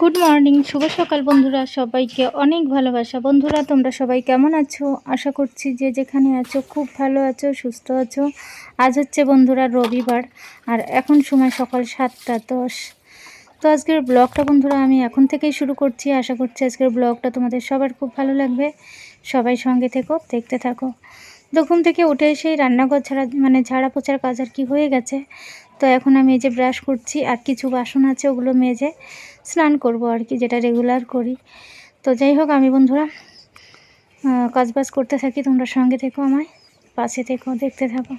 Good morning শুভ সকাল বন্ধুরা, সবাইকে অনেক ভালোবাসা। বন্ধুরা, তোমরা সবাই কেমন আছো? আশা করছি যে যেখানে আছো, খুব ভালো আছো, সুস্থ আছো। আজ হচ্ছে বন্ধুরা রবিবার, আর এখন সময় সকাল সাতটা দশ। তো আজকের ব্লগটা বন্ধুরা, আমি এখন থেকেই শুরু করছি। আশা করছি আজকের ব্লগটা তোমাদের সবার খুব ভালো লাগবে। সবাই সঙ্গে থেকো, দেখতে থাকো। তো ঘুম থেকে উঠে এসেই রান্নাঘর ছাড়া মানে ঝাড়া পোছার কাজ আর কি হয়ে গেছে। তো এখন আমি এই যে ব্রাশ করছি আর কিছু বাসন আছে ওগুলো মেজে স্নান করব আর কি, যেটা রেগুলার করি। তো যাই হোক আমি বন্ধুরা কাজ বাজ করতে থাকি, তোমরা সঙ্গে থেকো আমায়, পাশে থেকো, দেখতে থাকো।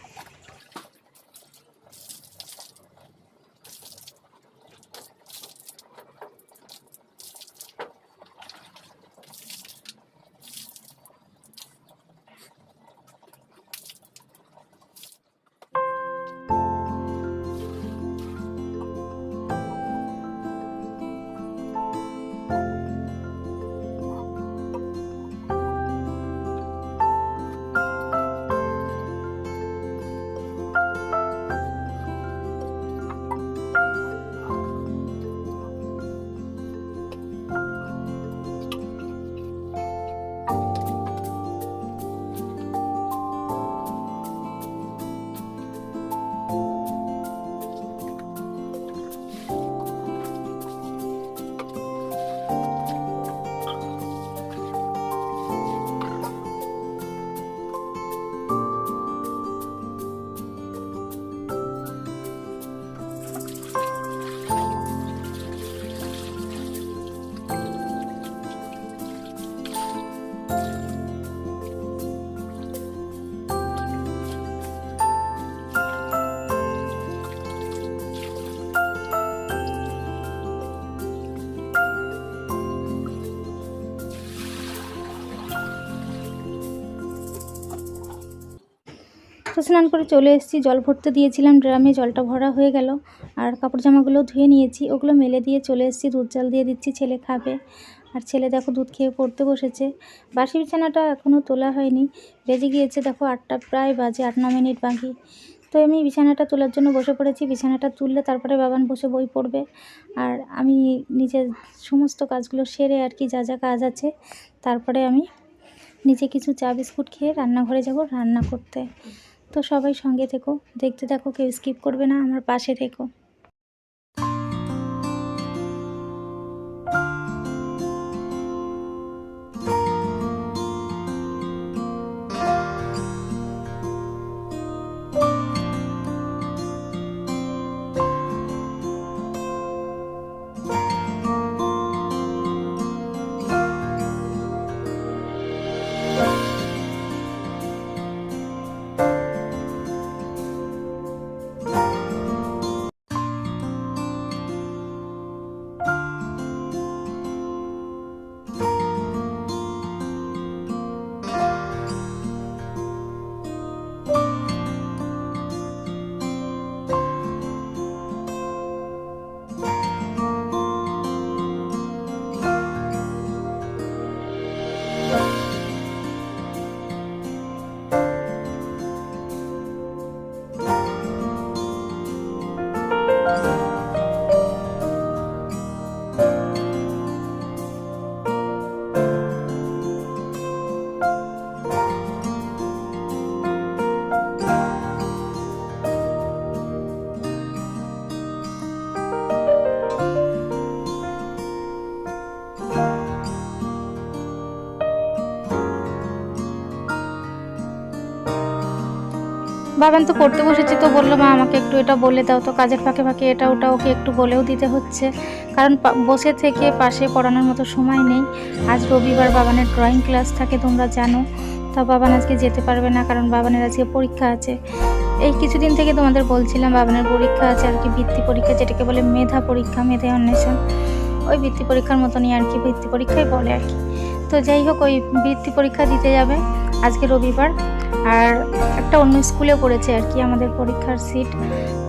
স্নান করে চলে এসেছি। জল ভরতে দিয়েছিলাম, ড্রামে জলটা ভরা হয়ে গেল। আর কাপড় জামাগুলো ধুয়ে নিয়েছি। ওগুলো মেলে দিয়ে চলে এসেছি। দুধ জল দিয়ে দিচ্ছি, ছেলে খাবে। আর ছেলে দেখো দুধ খেয়ে পড়তে বসেছে। বাসি বিছানাটা এখনও তোলা হয়নি। বেজে গিয়েছে দেখো আটটা, প্রায় বাজে আট, ন মিনিট বাকি। তো আমি বিছানাটা তোলার জন্য বসে পড়েছি। বিছানাটা তুললে তারপরে বাবান বসে বই পড়বে। আর আমি নিজের সমস্ত কাজগুলো সেরে আর কি যা যা কাজ আছে, তারপরে আমি নিচে কিছু চা বিস্কুট খেয়ে রান্নাঘরে যাব রান্না করতে। তো সবাই সঙ্গে থেকো। দেখতে থাকো কেউ স্কিপ করবে না আমার পাশে থেকো। বাবান তো পড়তে বসেছে তো বলল, মা, আমাকে একটু এটা বলে দাও তো, কাজের ফাঁকে ফাঁকে এটা ওটা ওকে একটু বলেও দিতে হচ্ছে। কারণ বসে থেকে পাশে পড়ানোর মতো সময় নেই। আজ রবিবার বাবানের ড্রয়িং ক্লাস থাকে, তোমরা জানো। তা বাবান আজকে যেতে পারবে না, কারণ বাবানের আজকে পরীক্ষা আছে। এই কিছুদিন থেকে তোমাদের বলছিলাম, বাবানের পরীক্ষা আছে, আর কি বৃত্তি পরীক্ষা, যেটাকে বলে মেধা পরীক্ষা, মেধা অন্বেষণ। ওই বৃত্তি পরীক্ষার মতনই আর কি, বৃত্তি পরীক্ষাই বলে আর কি। তো যাই হোক, ওই বৃত্তি পরীক্ষা দিতে যাবে আজকে রবিবার। আর একটা অন্য স্কুলে পড়েছে আর কি আমাদের পরীক্ষার সিট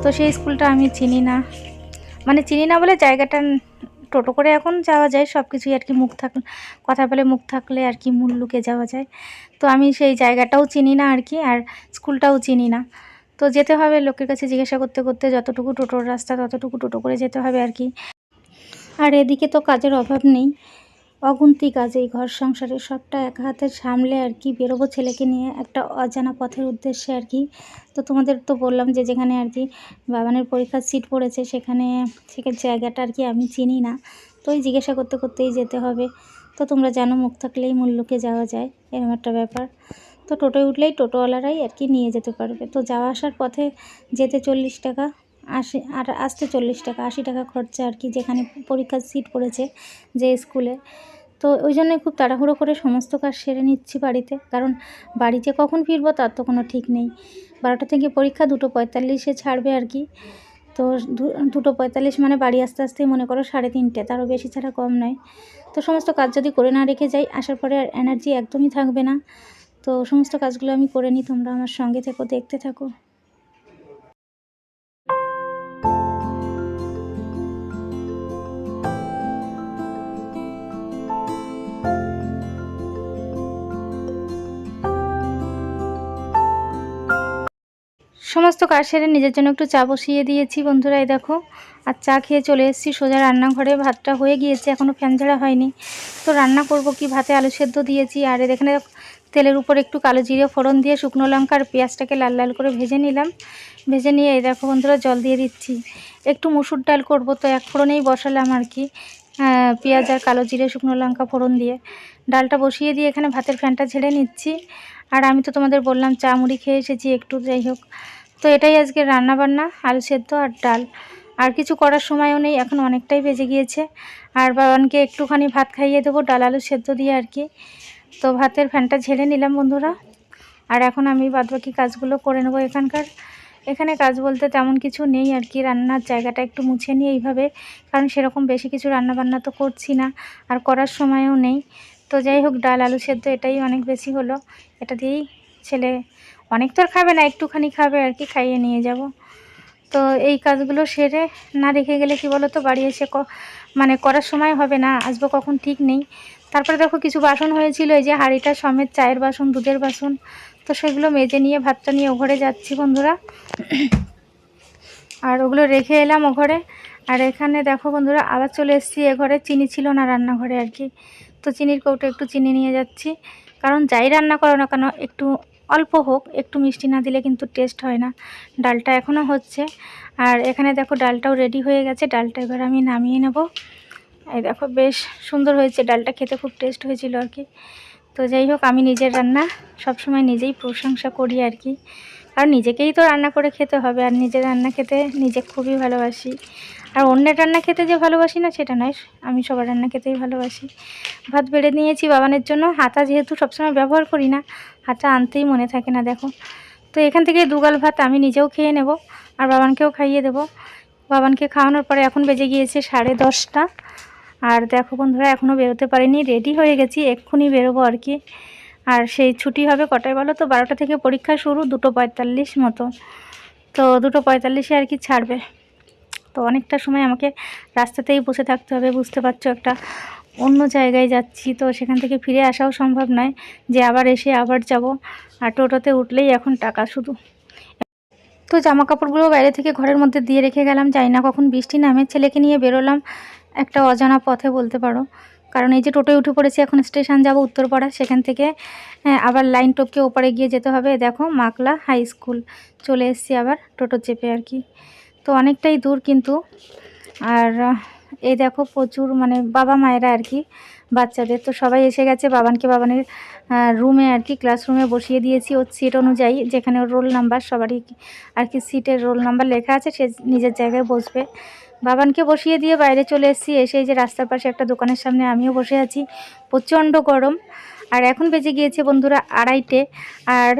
তো সেই স্কুলটা আমি চিনি না। মানে চিনি না বলে জায়গাটা টোটো করে এখন যাওয়া যায় সব কিছুই আর কি মুখ থাক, কথা বলে মুখ থাকলে আর কি মূল লুকে যাওয়া যায়। তো আমি সেই জায়গাটাও চিনি না আর কি, আর স্কুলটাও চিনি না। তো যেতে হবে, লোকের কাছে জিজ্ঞাসা করতে করতে যতটুকু টোটোর রাস্তা ততটুকু টোটো করে যেতে হবে আর কি। আর এদিকে তো কাজের অভাব নেই। অগুন্তি কাজ এই ঘর সংসারে সবটা এক হাতে সামলে আর কি বেরোবো ছেলেকে নিয়ে একটা অজানা পথের উদ্দেশ্যে আর কি। তো তোমাদের তো বললাম যে যেখানে আর কি বাবানের পরীক্ষার সিট পড়েছে সেখানে সেখানে জায়গাটা আর কি আমি চিনি না। তো ওই জিজ্ঞাসা করতে করতেই যেতে হবে। তো তোমরা জানো মুখ থাকলেই মূল্যকে যাওয়া যায় এরকম একটা ব্যাপার। তো টোটোয় উঠলেই টোটোওয়ালারাই আর কি নিয়ে যেতে পারবে। তো যাওয়া আসার পথে যেতে চল্লিশ টাকা আসে আর আসতে চল্লিশ টাকা, আশি টাকা খরচা আর কি, যেখানে পরীক্ষার সিট পড়েছে যে স্কুলে তো ওই জন্য খুব তাড়াহুড়ো করে সমস্ত কাজ সেরে নিচ্ছি বাড়িতে, কারণ বাড়িতে কখন ফিরবো তার তো কোনো ঠিক নেই। বারোটা থেকে পরীক্ষা, দুটো পঁয়তাল্লিশে ছাড়বে আর কি। তো দুটো পঁয়তাল্লিশ মানে বাড়ি আসতে আসতেই মনে করো সাড়ে তিনটে, তারও বেশি ছাড়া কম নয়। তো সমস্ত কাজ যদি করে না রেখে যাই, আসার পরে আর এনার্জি একদমই থাকবে না। তো সমস্ত কাজগুলো আমি করে নিই, তোমরা আমার সঙ্গে থেকো, দেখতে থাকো। সমস্ত কাজ সেরে নিজের জন্য একটু চা বসিয়ে দিয়েছি বন্ধুরা, এই দেখো। আর চা খেয়ে চলে এসেছি, সোজা রান্নাঘরে ভাতটা হয়ে গিয়েছে এখনও ফ্যান ঝাড়া হয়নি। তো রান্না করব কি, ভাতে আলু সেদ্ধ দিয়েছি, আর এখানে তেলের উপর একটু কালো জিরে ফোড়ন দিয়ে শুকনো লঙ্কা আর পেঁয়াজটাকে লাল লাল করে ভেজে নিলাম। ভেজে নিয়ে এই দেখো বন্ধুরা, জল দিয়ে দিচ্ছি। একটু মুসুর ডাল করব, তো এক ফোড়নেই বসালাম আর কি পেঁয়াজ আর কালো জিরে, শুকনো লঙ্কা, ফোড়ন দিয়ে। ডালটা বসিয়ে দিয়ে এখানে ভাতের ফ্যানটা ঝেড়ে নিচ্ছি। আর আমি তো তোমাদের বললাম চা মুড়ি খেয়ে এসেছি, একটু যাই হোক। তো এটাই আজকে রান্না বান্না আলু সেদ্ধ আর ডাল। আর কিছু করার সময়ও নেই, এখন অনেকটাই বেজে গিয়েছে। আর বাবানকে একটুখানি ভাত খাইয়ে দেবো, ডাল আলু সেদ্ধ দিয়ে আর কি। তো ভাতের ফ্যানটা ঝেড়ে নিলাম বন্ধুরা। আর এখন আমি বাদবাকি কাজগুলো করে নেব এখানকার। এখানে কাজ বলতে তেমন কিছু নেই আর কি, রান্নার জায়গাটা একটু মুছে নিই এইভাবে। কারণ সেরকম বেশি কিছু রান্না বান্না তো করছি না, আর করার সময়ও নেই। তো যাই হোক, ডাল আলু সেদ্ধ এটাই অনেক বেশি হলো। এটা দিয়েই ছেলে অনেক তো খাবে না, একটুখানি খাবে আর কি, খাইয়ে নিয়ে যাব। তো এই কাজগুলো সেরে না রেখে গেলে কি বলো তো বাড়ি এসে মানে করার সময় হবে না, আসব কখন ঠিক নেই। তারপরে দেখো কিছু বাসন হয়েছিল, এই যে হাঁড়িটা সমেত চায়ের বাসন, দুধের বাসন, তো সেগুলো মেজে নিয়ে, ভাতটা নিয়ে ঘরে যাচ্ছি বন্ধুরা। আর ওগুলো রেখে এলাম ও ঘরে। আর এখানে দেখো বন্ধুরা, আবার চলে এসেছি এ ঘরে, চিনি ছিল না রান্নাঘরে আর কি। তো চিনির কৌটো একটু চিনি নিয়ে যাচ্ছি। কারণ যাই রান্না করো না কেন, একটু অল্প হোক, একটু মিষ্টি না দিলে কিন্তু টেস্ট হয় না। ডালটা এখনও হচ্ছে। আর এখানে দেখো ডালটাও রেডি হয়ে গেছে। ডালটা এবার আমি নামিয়ে নেব। এই দেখো বেশ সুন্দর হয়েছে। ডালটা খেতে খুব টেস্ট হয়েছিল আর কি। তো যাই হোক, আমি নিজের রান্না সবসময় নিজেই প্রশংসা করি আর কি। আর নিজেকেই তো রান্না করে খেতে হবে। আর নিজের রান্না খেতে নিজে খুবই ভালোবাসি। আর অন্যের রান্না খেতে যে ভালোবাসি না, সেটা নয়। আমি সবার রান্না খেতেই ভালোবাসি। ভাত বেড়ে নিয়েছি বাবানের জন্য। হাতা যেহেতু সবসময় ব্যবহার করি না, হাতা আনতেই মনে থাকে না, দেখো। তো এখান থেকে দুগাল ভাত আমি নিজেও খেয়ে নেব আর বাবানকেও খাইয়ে দেব। বাবানকে খাওয়ানোর পরে এখন বেজে গিয়েছে সাড়ে দশটা। আর দেখো বন্ধুরা এখনও বেরোতে পারিনি। রেডি হয়ে গেছি, এক্ষুনি বেরোবো আর কি। আর সেই ছুটি হবে কটায় বলো তো? বারোটা থেকে পরীক্ষা শুরু, দুটো পঁয়তাল্লিশ মতো। তো দুটো পঁয়তাল্লিশে আর কি ছাড়বে। তো অনেকটা সময় আমাকে রাস্তাতেই বসে থাকতে হবে, বুঝতে পারছ? একটা অন্য জায়গায় যাচ্ছি, তো সেখান থেকে ফিরে আসাও সম্ভব নয় যে আবার এসে আবার যাব। আর টোটোতে উঠলেই এখন টাকা শুধু। তো জামা কাপড়গুলো বাইরে থেকে ঘরের মধ্যে দিয়ে রেখে গেলাম যাই না কখন বৃষ্টি নামে, ছেলেকে নিয়ে বেরোলাম একটা অজানা পথে বলতে পারো। কারণ এই যে টোটোয় উঠে পড়েছি, এখন স্টেশন যাব উত্তরপাড়া, সেখান থেকে আবার লাইন টপকে ওপারে গিয়ে যেতে হবে, দেখো, মাকলা হাই স্কুল, চলে এসেছি আবার টোটো চেপে আর কি। তো অনেকটাই দূর কিন্তু। আর এই দেখো প্রচুর মানে বাবা মায়েরা আর কি, বাচ্চাদের। তো সবাই এসে গেছে বাবানকে, বাবানের রুমে আর কি ক্লাসরুমে বসিয়ে দিয়েছি ওর সিট অনুযায়ী, যেখানে ওর রোল নাম্বার সবারই আর কি সিটের রোল নাম্বার লেখা আছে, সে নিজের জায়গায় বসবে। বাবানকে বসিয়ে দিয়ে বাইরে চলে এসেছি, এসে যে রাস্তার পাশে একটা দোকানের সামনে আমিও বসে আছি। প্রচণ্ড গরম। আর এখন বেজে গিয়েছে বন্ধুরা আড়াইটে। আর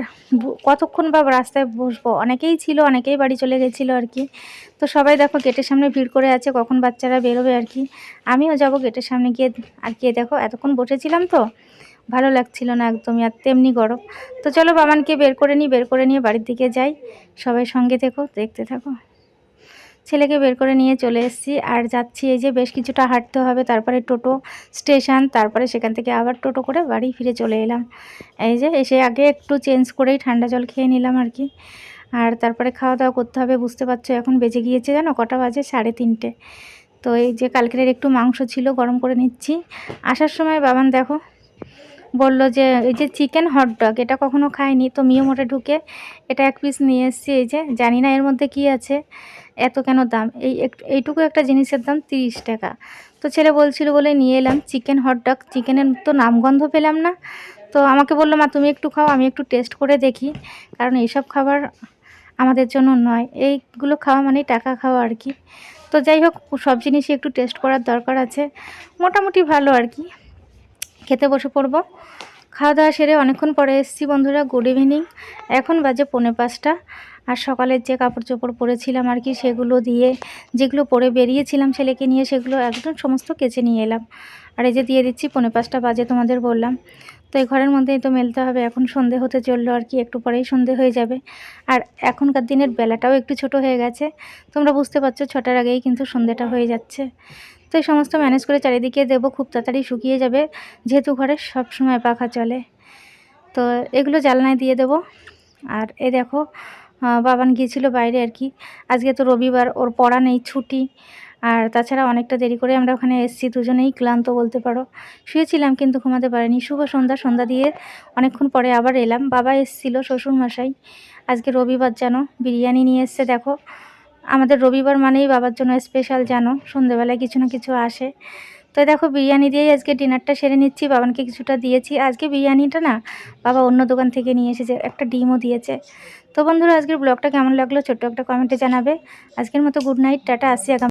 কতক্ষণ বা রাস্তায় বসবো? অনেকেই ছিল, অনেকেই বাড়ি চলে গেছিল আর কি। তো সবাই দেখো গেটের সামনে ভিড় করে আছে, কখন বাচ্চারা বেরোবে আর কি। আমিও যাব গেটের সামনে গিয়ে আর কি দেখো, এতক্ষণ বসেছিলাম তো। ভালো লাগছিল না একদমই, আর তেমনি গরম। তো চলো বাবানকে বের করে নিই, বের করে নিয়ে বাড়ির দিকে যাই। সবাই সঙ্গে থেকো, দেখতে থাকো। ছেলেকে বের করে নিয়ে চলে এসেছি। আর যাচ্ছি এই যে বেশ কিছুটা হাঁটতে হবে, তারপরে টোটো স্টেশন, তারপরে সেখান থেকে আবার টোটো করে বাড়ি ফিরে চলে এলাম। এই যে এসে আগে একটু চেঞ্জ করেই ঠান্ডা জল খেয়ে নিলাম আর কি। আর তারপরে খাওয়া দাওয়া করতে হবে, বুঝতে পারছ এখন বেজে গিয়েছে জানো, কটা বাজে? সাড়ে তিনটে। তো এই যে কালকের একটু মাংস ছিল, গরম করে নিচ্ছি। আসার সময় বাবান দেখো বলল যে, এই যে চিকেন হট ডগ এটা কখনো খাইনি, তো মিও মোটে ঢুকে এটা এক পিস নিয়ে এসেছি, এই যে, জানি না এর মধ্যে কি আছে, এত কেন দাম? এই এইটুকু একটা জিনিসের দাম তিরিশ টাকা। তো ছেলে বলছিল বলে নিয়ে এলাম চিকেন হট ডগ চিকেনের তো নামগন্ধ পেলাম না। তো আমাকে বলল, মা, তুমি একটু খাও, আমি একটু টেস্ট করে দেখি, কারণ এইসব খাবার আমাদের জন্য নয়, এইগুলো খাওয়া মানে টাকা খাওয়া আর কি। তো যাই হোক, সব জিনিসই একটু টেস্ট করার দরকার আছে, মোটামুটি ভালো আর কি। খেতে বসে পড়ব। খাওয়া দাওয়া সেরে অনেকক্ষণ পরে এসেছি বন্ধুরা গুড ইভিনিং এখন বাজে পৌনে পাঁচটা আর সকালের যে কাপড় চোপড় পরেছিলাম আর কি, সেগুলো দিয়ে যেগুলো পরে বেরিয়েছিলাম ছেলেকে নিয়ে, সেগুলো একদম সমস্ত কেচে নিয়ে এলাম। আর এই যে দিয়ে দিচ্ছি, পৌনে পাঁচটা বাজে তোমাদের বললাম। তো এই ঘরের মধ্যেই তো মেলতে হবে, এখন সন্ধে হতে চলল আর কি, একটু পরেই সন্ধে হয়ে যাবে। আর এখনকার দিনের বেলাটাও একটু ছোট হয়ে গেছে, তোমরা বুঝতে পারছ ছটার আগেই কিন্তু সন্ধেটা হয়ে যাচ্ছে। তো এই সমস্ত ম্যানেজ করে চারিদিকে দেবো, খুব তাড়াতাড়ি শুকিয়ে যাবে। যেহেতু ঘরে সব সময় পাখা চলে। তো এগুলো জ্বালনায় দিয়ে দেবো। আর এ দেখো বাবান গিয়েছিল বাইরে আর কি। আজকে তো রবিবার, ওর পড়া নেই, ছুটি। আর তাছাড়া অনেকটা দেরি করে আমরা ওখানে এসেছি, দুজনেই ক্লান্ত বলতে পারো। শুয়েছিলাম কিন্তু ঘুমাতে পারিনি। শুভ সন্ধ্যা সন্ধ্যা দিয়ে অনেকক্ষণ পরে আবার এলাম। বাবা এসেছিল শ্বশুর মশাই আজকে রবিবার জানো বিরিয়ানি নিয়ে এসছে, দেখো। আমাদের রবিবার মানেই বাবার জন্য স্পেশাল জানো, সন্ধেবেলায় কিছু না কিছু আসে। তো দেখো, বিরিয়ানি দিয়েই আজকে ডিনারটা সেরে নিচ্ছি, বাবানকে কিছুটা দিয়েছি। আজকে বিরিয়ানিটা না বাবা অন্য দোকান থেকে নিয়ে এসেছে, একটা ডিমও দিয়েছে। তো বন্ধুরা, আজকের ব্লগটা কেমন লাগল? ছোট্ট একটা কমেন্টে জানাবে। আজকের মতো গুড নাইট টাটা, আসি